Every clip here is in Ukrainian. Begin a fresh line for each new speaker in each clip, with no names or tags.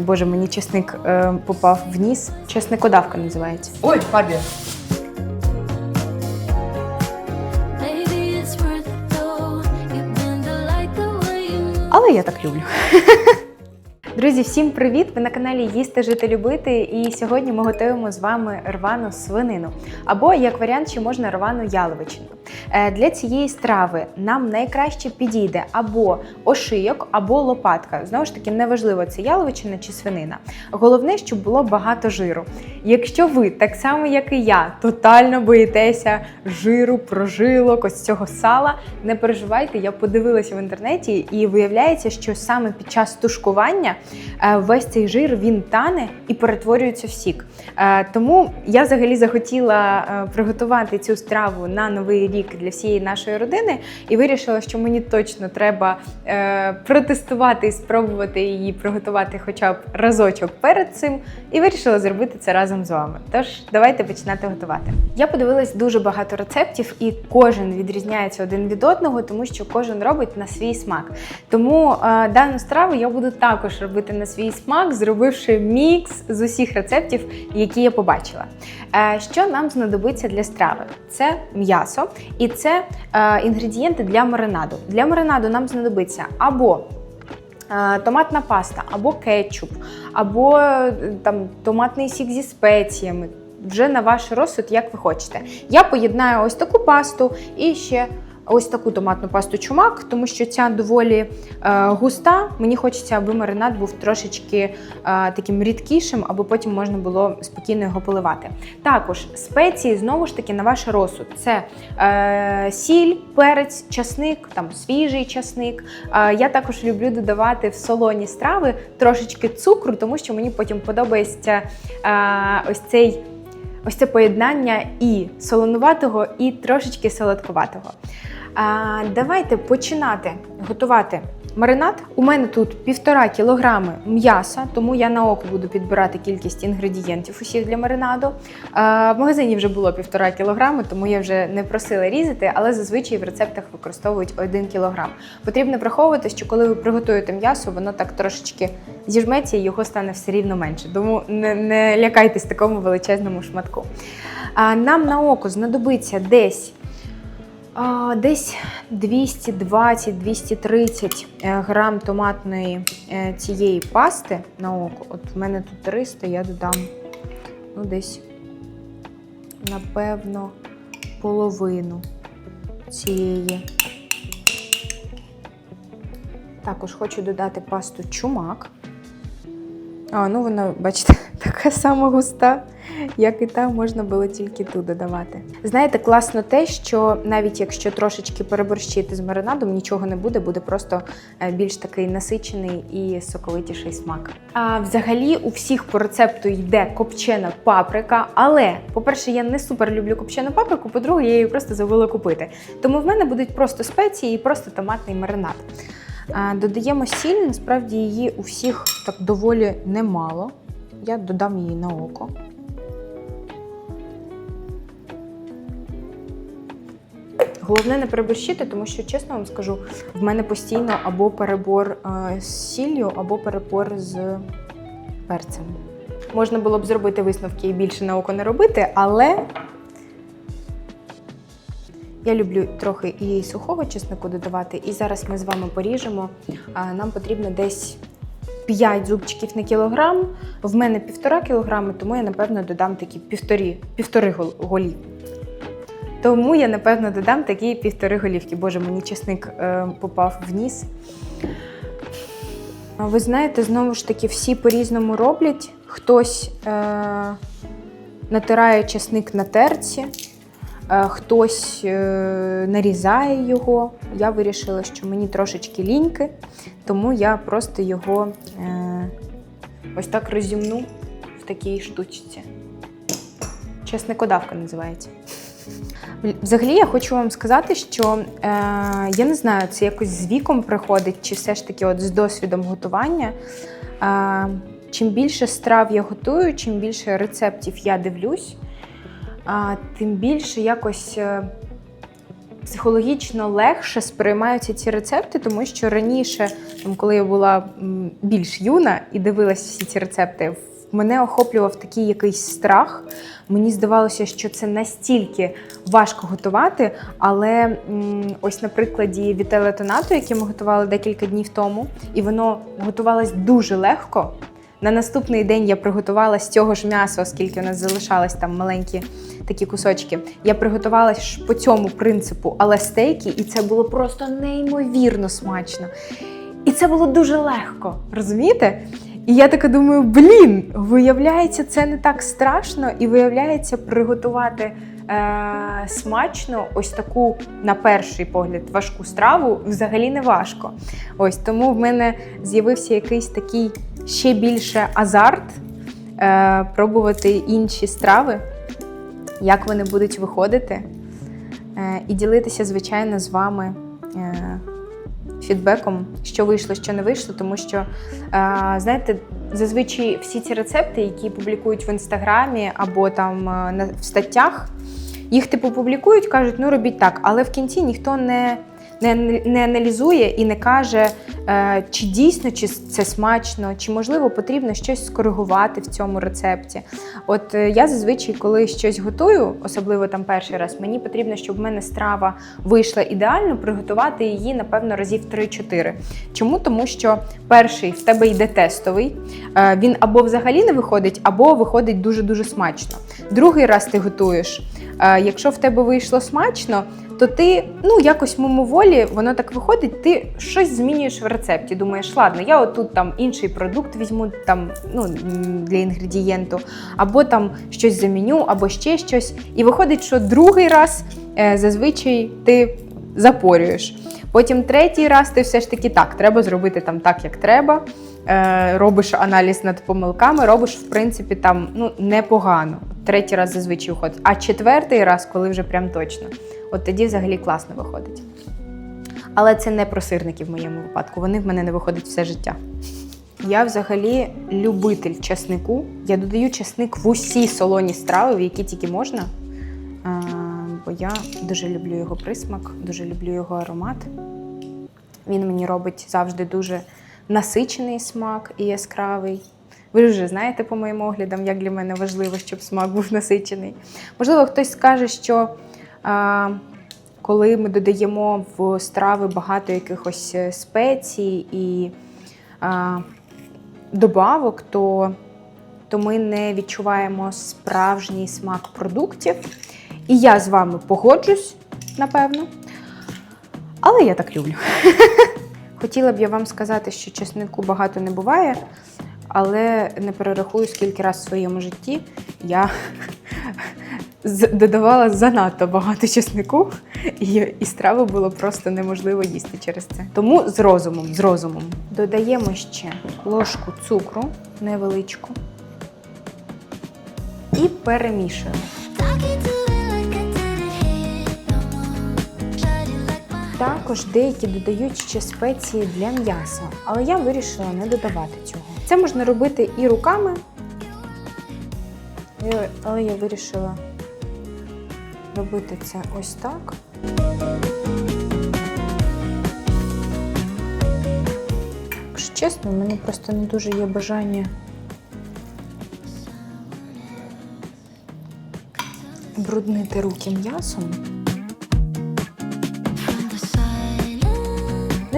Боже, мені чесник е, попав в ніс. Чесникодавка називається.
Ой,
move.
Але я так люблю. Друзі, всім привіт! Ви на каналі Їсти, жити, любити. І сьогодні ми готуємо з вами рвану свинину. Або, як варіант, ще можна рвану яловичину. Е, Для цієї страви нам найкраще підійде або ошийок, або лопатка. Знову ж таки, неважливо, це яловичина чи свинина. Головне, щоб було багато жиру. Якщо ви, так само як і я, тотально боїтеся жиру, прожилок, ось цього сала, не переживайте, я подивилася в інтернеті, і виявляється, що саме під час тушкування весь цей жир він тане і перетворюється в сік. Е, Тому я взагалі захотіла е, приготувати цю страву на новий рік для всієї нашої родини і вирішила, що мені точно треба е, протестувати і спробувати її приготувати хоча б разочок перед цим, і вирішила зробити це разом з вами. Тож давайте починати готувати. Я подивилась дуже багато рецептів, і кожен відрізняється один від одного, тому що кожен робить на свій смак. Тому е, дану страву я буду також робити на свій смак, зробивши мікс з усіх рецептів, які я побачила. Е, що нам знадобиться для страви? Це м'ясо і це е, інгредієнти для маринаду. Для маринаду нам знадобиться або е, Томатна паста, або кетчуп, або там томатний сік зі спеціями. Вже на ваш розсуд, як ви хочете. Я поєднаю ось таку пасту і ще ось таку томатну пасту чумак, тому що ця доволі е, густа. Мені хочеться, аби маринад був трошечки е, таким рідкішим, аби потім можна було спокійно його поливати. Також спеції знову ж таки на ваш розсуд. Це е, сіль, перець, часник, там свіжий часник. Е, я також люблю додавати в солоні страви трошечки цукру, тому що мені потім подобається е, ось цей. Ось це поєднання і солонуватого, і трошечки солодкуватого. Давайте починати готувати маринад. У мене тут півтора кілограми м'яса, тому я на око буду підбирати кількість інгредієнтів усіх для маринаду. В магазині вже було півтора кілограми, тому я вже не просила різати, але зазвичай в рецептах використовують один кілограм. Потрібно враховувати, що коли ви приготуєте м'ясо, воно так трошечки зіжметься і його стане все рівно менше. Тому не, не лякайтесь такому величезному шматку. Нам на око знадобиться десь. Десь 220-230 е, грам томатної е, цієї пасти на око. От в мене тут 300, я додам ну, десь, напевно, половину цієї. Також хочу додати пасту чумак. А, ну вона, бачите, така сама густа, як і та, можна було тільки ту додавати. Знаєте, класно те, що навіть якщо трошечки переборщити з маринадом, нічого не буде, буде просто е, більш такий насичений і соковитіший смак. А взагалі у всіх по рецепту йде копчена паприка, але, по-перше, я не супер люблю копчену паприку, по-друге, я її просто забула купити. Тому в мене будуть просто спеції і просто томатний маринад. А, Додаємо сіль, насправді її у всіх так доволі немало. Я додам її на око. Головне не переборщити, тому що, чесно вам скажу, в мене постійно або перебор е, з сіллю, або перебор з перцем. Можна було б зробити висновки і більше на око не робити, але я люблю трохи і сухого чеснику додавати, і зараз ми з вами поріжемо. Нам потрібно десь 5 зубчиків на кілограм. В мене півтора кілограми, тому я напевно додам такі півторі, півтори гол- голів. Тому я напевно додам такі півтори голівки. Боже, мені чесник е, попав в ніс. Ви знаєте, знову ж таки, всі по-різному роблять. Хтось е, натирає чесник на терці, хтось е, нарізає його. Я вирішила, що мені трошечки ліньки, тому я просто його е, ось так розімну в такій штучці. Чесникодавка називається. Взагалі, я хочу вам сказати, що е, я не знаю, це якось з віком приходить, чи все ж таки от з досвідом готування. Е, чим більше страв я готую, чим більше рецептів я дивлюсь, а, тим більше якось е, психологічно легше сприймаються ці рецепти, тому що раніше, коли я була більш юна і дивилась всі ці рецепти, мене охоплював такий якийсь страх. Мені здавалося, що це настільки важко готувати, але ось на прикладі вітеле тонату, яке ми готували декілька днів тому, і воно готувалось дуже легко. На наступний день я приготувала з цього ж м'яса, оскільки у нас залишались там маленькі такі кусочки. Я приготувала ж по цьому принципу, але стейки, і це було просто неймовірно смачно. І це було дуже легко, розумієте? І я така думаю: блін, виявляється, це не так страшно, і виявляється, приготувати е- смачно ось таку, на перший погляд, важку страву взагалі не важко. Ось тому в мене з'явився якийсь такий ще більше азарт е- пробувати інші страви, як вони будуть виходити, е- і ділитися, звичайно, з вами. Е- Фідбеком, що вийшло, що не вийшло, тому що е, знаєте, зазвичай всі ці рецепти, які публікують в інстаграмі або там е, в статтях, їх типу публікують, кажуть, ну робіть так, але в кінці ніхто не, не, не аналізує і не каже, чи дійсно чи це смачно, чи можливо потрібно щось скоригувати в цьому рецепті. От е, я зазвичай, коли щось готую, особливо там перший раз, мені потрібно, щоб в мене страва вийшла ідеально, приготувати її, напевно, разів 3-4. Чому? Тому що перший в тебе йде тестовий, е, він або взагалі не виходить, або виходить дуже-дуже смачно. Другий раз ти готуєш. Е, Якщо в тебе вийшло смачно, то ти ну якось мимоволі, воно так виходить, ти щось змінюєш в рецепті. Думаєш, ладно, я отут там інший продукт візьму там, ну, для інгредієнту, або там щось заміню, або ще щось. І виходить, що другий раз е, зазвичай ти запорюєш. Потім третій раз ти все ж таки так, треба зробити там так, як треба. Е, робиш аналіз над помилками, робиш, в принципі, там ну, непогано. Третій раз зазвичай виходить. А четвертий раз, коли вже прям точно, от тоді взагалі класно виходить. Але це не про сирники в моєму випадку. Вони в мене не виходять все життя. Я взагалі любитель часнику. Я додаю часник в усі солоні страви, в які тільки можна. Бо я дуже люблю його присмак, дуже люблю його аромат. Він мені робить завжди дуже насичений смак і яскравий. Ви вже знаєте по моїм оглядам, як для мене важливо, щоб смак був насичений. Можливо, хтось скаже, що а, коли ми додаємо в страви багато якихось е, спецій і а, добавок, то, то ми не відчуваємо справжній смак продуктів. І я з вами погоджусь, напевно. Але я так люблю. Хотіла б я вам сказати, що чеснику багато не буває, але не перерахую, скільки раз в своєму житті я додавала занадто багато чеснику, і, і страви було просто неможливо їсти через це. Тому з розумом, з розумом. Додаємо ще ложку цукру невеличку і перемішуємо. Також деякі додають ще спеції для м'яса, але я вирішила не додавати цього. Це можна робити і руками, але я вирішила робити це ось так. Якщо чесно, в мене просто не дуже є бажання бруднити руки м'ясом.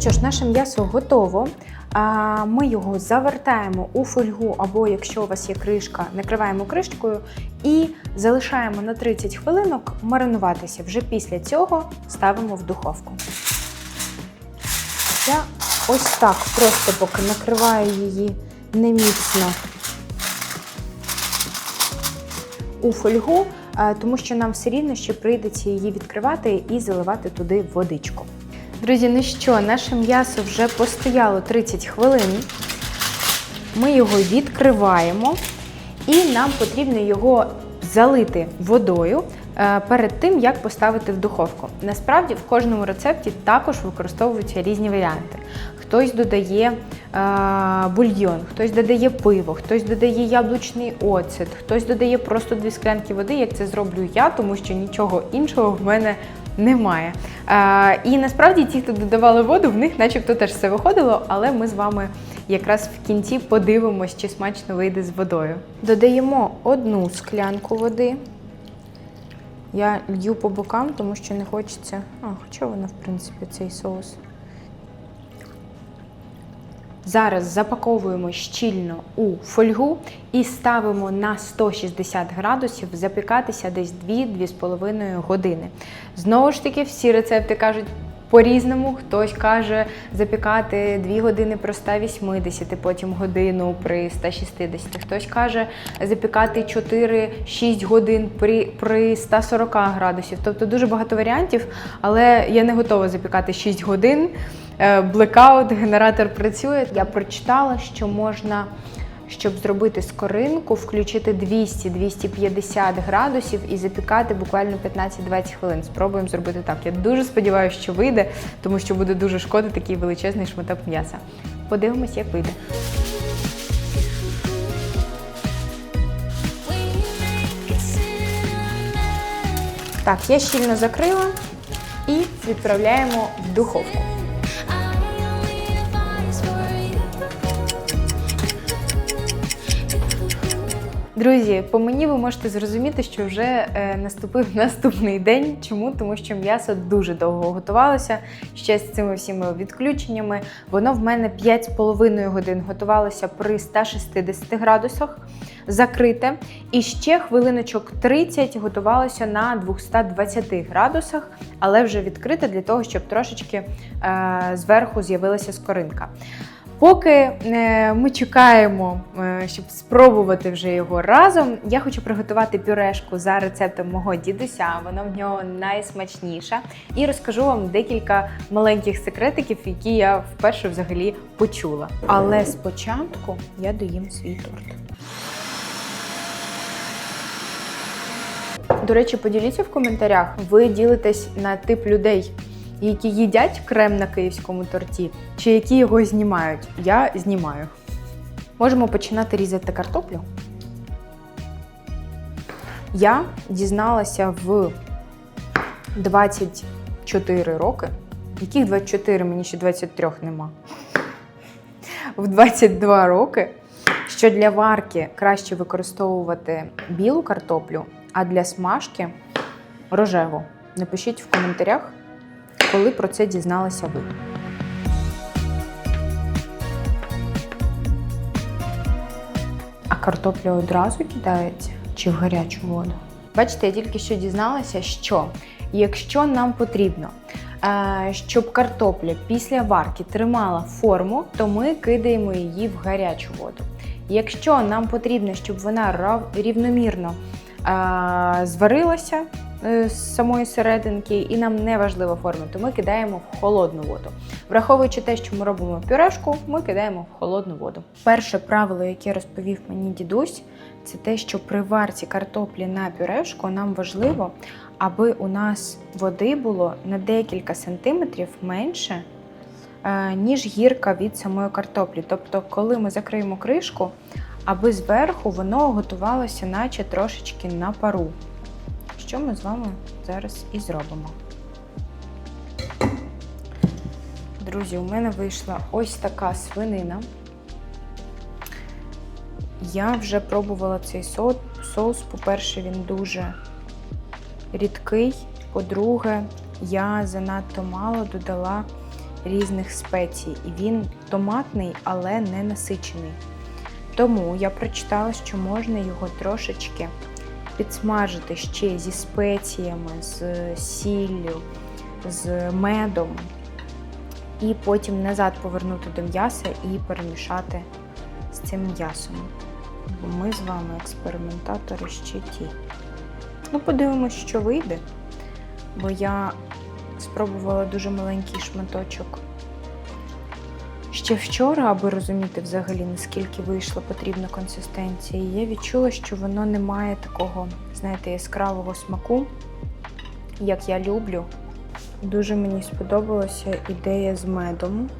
Що ж, наше м'ясо готово. Ми його завертаємо у фольгу, або якщо у вас є кришка, накриваємо кришкою і залишаємо на 30 хвилинок маринуватися. Вже після цього ставимо в духовку. Я ось так просто поки накриваю її неміцно у фольгу, тому що нам все рівно ще прийдеться її відкривати і заливати туди водичку. Друзі, ну що, наше м'ясо вже постояло 30 хвилин. Ми його відкриваємо, і нам потрібно його залити водою е, перед тим, як поставити в духовку. Насправді в кожному рецепті також використовуються різні варіанти. Хтось додає е, бульйон, хтось додає пиво, хтось додає яблучний оцет, хтось додає просто дві склянки води, як це зроблю я, тому що нічого іншого в мене немає. Е, і насправді ті, хто додавали воду, в них начебто теж все виходило, але ми з вами якраз в кінці подивимось, чи смачно вийде з водою. Додаємо одну склянку води. Я лью по бокам, тому що не хочеться. А, хоча воно, в принципі, цей соус. Зараз запаковуємо щільно у фольгу і ставимо на 160 градусів запікатися десь 2-2,5 години. Знову ж таки, всі рецепти кажуть по-різному. Хтось каже запікати 2 години при 180, потім годину при 160. Хтось каже запікати 4-6 годин при, при 140 градусів. Тобто дуже багато варіантів, але я не готова запікати 6 годин. Е, Блекаут, генератор працює. Я прочитала, що можна, щоб зробити скоринку, включити 200-250 градусів і запікати буквально 15-20 хвилин. Спробуємо зробити так. Я дуже сподіваюся, що вийде, тому що буде дуже шкода такий величезний шматок м'яса. Подивимось, як вийде. Так, я щільно закрила і відправляємо в духовку. Друзі, по мені ви можете зрозуміти, що вже е, наступив наступний день. Чому? Тому що м'ясо дуже довго готувалося ще з цими всіми відключеннями. Воно в мене 5,5 годин готувалося при 160 градусах, закрите. І ще хвилиночок 30 готувалося на 220 градусах, але вже відкрите для того, щоб трошечки е, зверху з'явилася скоринка. Поки е, ми чекаємо, е, щоб спробувати вже його разом, я хочу приготувати пюрешку за рецептом мого дідуся. Воно в нього найсмачніше. І розкажу вам декілька маленьких секретиків, які я вперше взагалі почула. Але спочатку я доїм свій торт. До речі, поділіться в коментарях, ви ділитесь на тип людей, які їдять крем на київському торті, чи які його знімають. Я знімаю. Можемо починати різати картоплю. Я дізналася в 24 роки. Яких 24? Мені ще 23 нема. В 22 роки, що для варки краще використовувати білу картоплю, а для смажки рожеву. Напишіть в коментарях, коли про це дізналися ви. А картопля одразу кидається чи в гарячу воду? Бачите, я тільки що дізналася, що якщо нам потрібно, е, щоб картопля після варки тримала форму, то ми кидаємо її в гарячу воду. Якщо нам потрібно, щоб вона рівномірно е, зварилася з самої серединки, і нам не важлива форма, то ми кидаємо в холодну воду. Враховуючи те, що ми робимо пюрешку, ми кидаємо в холодну воду. Перше правило, яке розповів мені дідусь, це те, що при варці картоплі на пюрешку нам важливо, аби у нас води було на декілька сантиметрів менше, е, ніж гірка від самої картоплі. Тобто, коли ми закриємо кришку, аби зверху воно готувалося, наче трошечки на пару. Що ми з вами зараз і зробимо. Друзі, у мене вийшла ось така свинина. Я вже пробувала цей со- соус. По-перше, він дуже рідкий. По-друге, я занадто мало додала різних спецій. І він томатний, але не насичений. Тому я прочитала, що можна його трошечки підсмажити ще зі спеціями, з сіллю, з медом, і потім назад повернути до м'яса і перемішати з цим м'ясом. Бо ми з вами експериментатори ще ті. Ну, подивимось, що вийде. Бо я спробувала дуже маленький шматочок ще вчора, аби розуміти взагалі, наскільки вийшла потрібна консистенція. Я відчула, що воно не має такого, знаєте, яскравого смаку, як я люблю. Дуже мені сподобалася ідея з медом,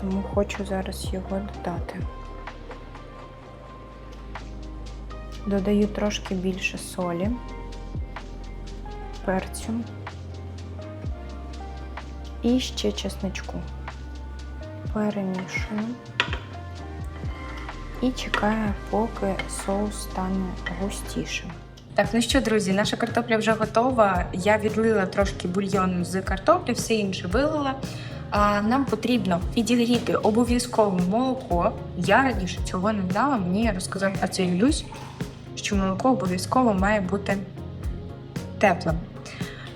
тому хочу зараз його додати. Додаю трошки більше солі. перцю. І ще чесничку. Перемішую. І чекаю, поки соус стане густішим. Так, ну що, друзі, наша картопля вже готова. Я відлила трошки бульйону з картоплі, все інше вилила. А, нам потрібно підігріти обов'язково молоко. Я раніше цього не знала. Мені розказав цей Люсь, що молоко обов'язково має бути теплим.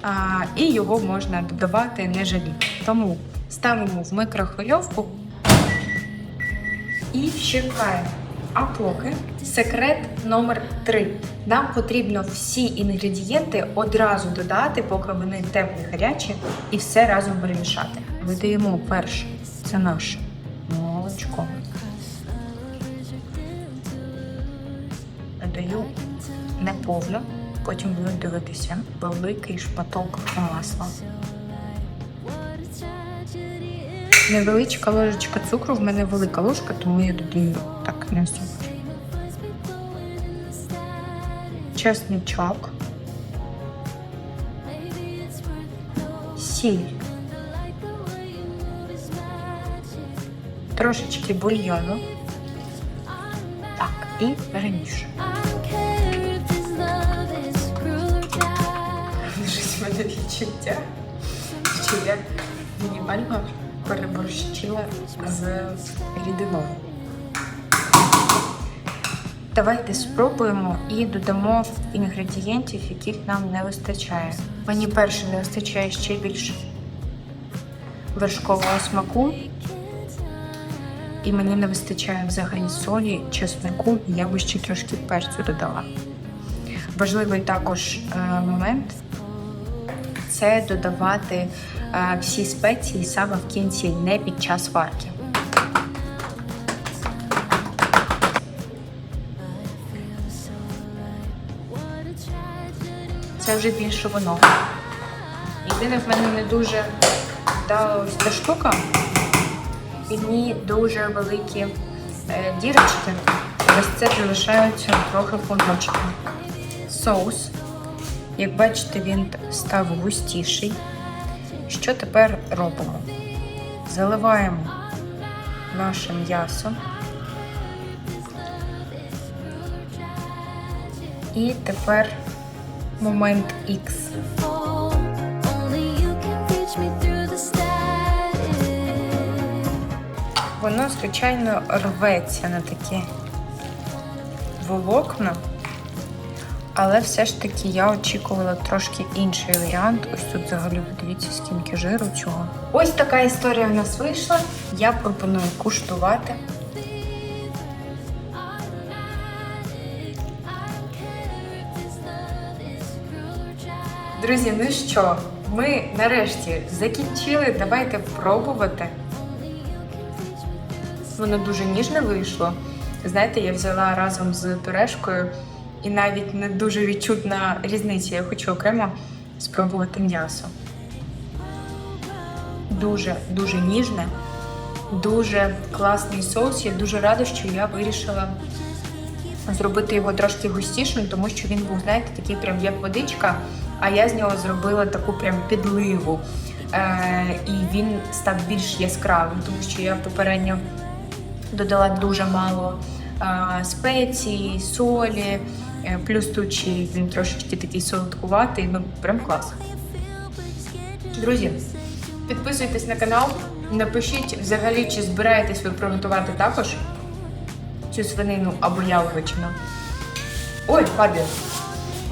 А, і його можна додавати не жаліти. Тому ставимо в микрохвильовку і чекаємо. А поки секрет номер 3. Нам потрібно всі інгредієнти одразу додати, поки вони теплі, гарячі, і все разом перемішати. Видаємо перше. Це наше молочко. Додаю неповно, потім буду дивитися великий шматок масла. Невеличка ложечка цукру, в мене велика ложка, тому я додаю так не особо. Чесничок. Сіль. Трошечки бульйону. Так, і перемішую. Щось в мене відчуття, що я мінімально переборщила з рідиною. Давайте спробуємо і додамо інгредієнтів, яких нам не вистачає. Мені перше не вистачає ще більше вершкового смаку. І мені не вистачає взагалі солі, чеснику, і я би ще трошки перцю додала. Важливий також е, момент це додавати всі спеції саме в кінці, не під час варки. Це вже більше воно. Єдине в мене не дуже вдала ось ця штука. В ній дуже великі е, дірочки. Ось це залишаються трохи куночки. Соус. Як бачите, він став густіший. Що тепер робимо? Заливаємо наше м'ясо. І тепер момент X. Воно, звичайно, рветься на такі волокна. Але все ж таки я очікувала трошки інший варіант. Ось тут взагалі подивіться, скільки жиру цього. Ось така історія в нас вийшла. Я пропоную куштувати. Друзі, ну що, ми нарешті закінчили. Давайте пробувати. Воно дуже ніжне вийшло. Знаєте, я взяла разом з пюрешкою і навіть не дуже відчутна різниця. Я хочу окремо спробувати м'ясо. Дуже дуже ніжне, дуже класний соус. Я дуже рада, що я вирішила зробити його трошки густішим, тому що він був, знаєте, такий прям як водичка, а я з нього зробила таку прям підливу. Е, і він став більш яскравим, тому що я попередньо додала дуже мало е, спецій, солі, плюс тут ще він трошечки такий солодкуватий, ну прям клас. Друзі, підписуйтесь на канал, напишіть взагалі, чи збираєтесь ви приготувати також цю свинину або яловичину. Ой, падає.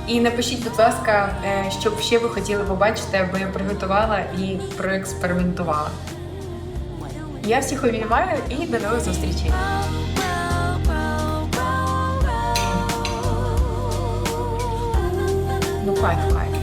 І напишіть, будь ласка, е, що б ще ви хотіли побачити, аби я приготувала і проекспериментувала. Я всіх обіймаю і до нових зустрічей. No, quiet, quiet.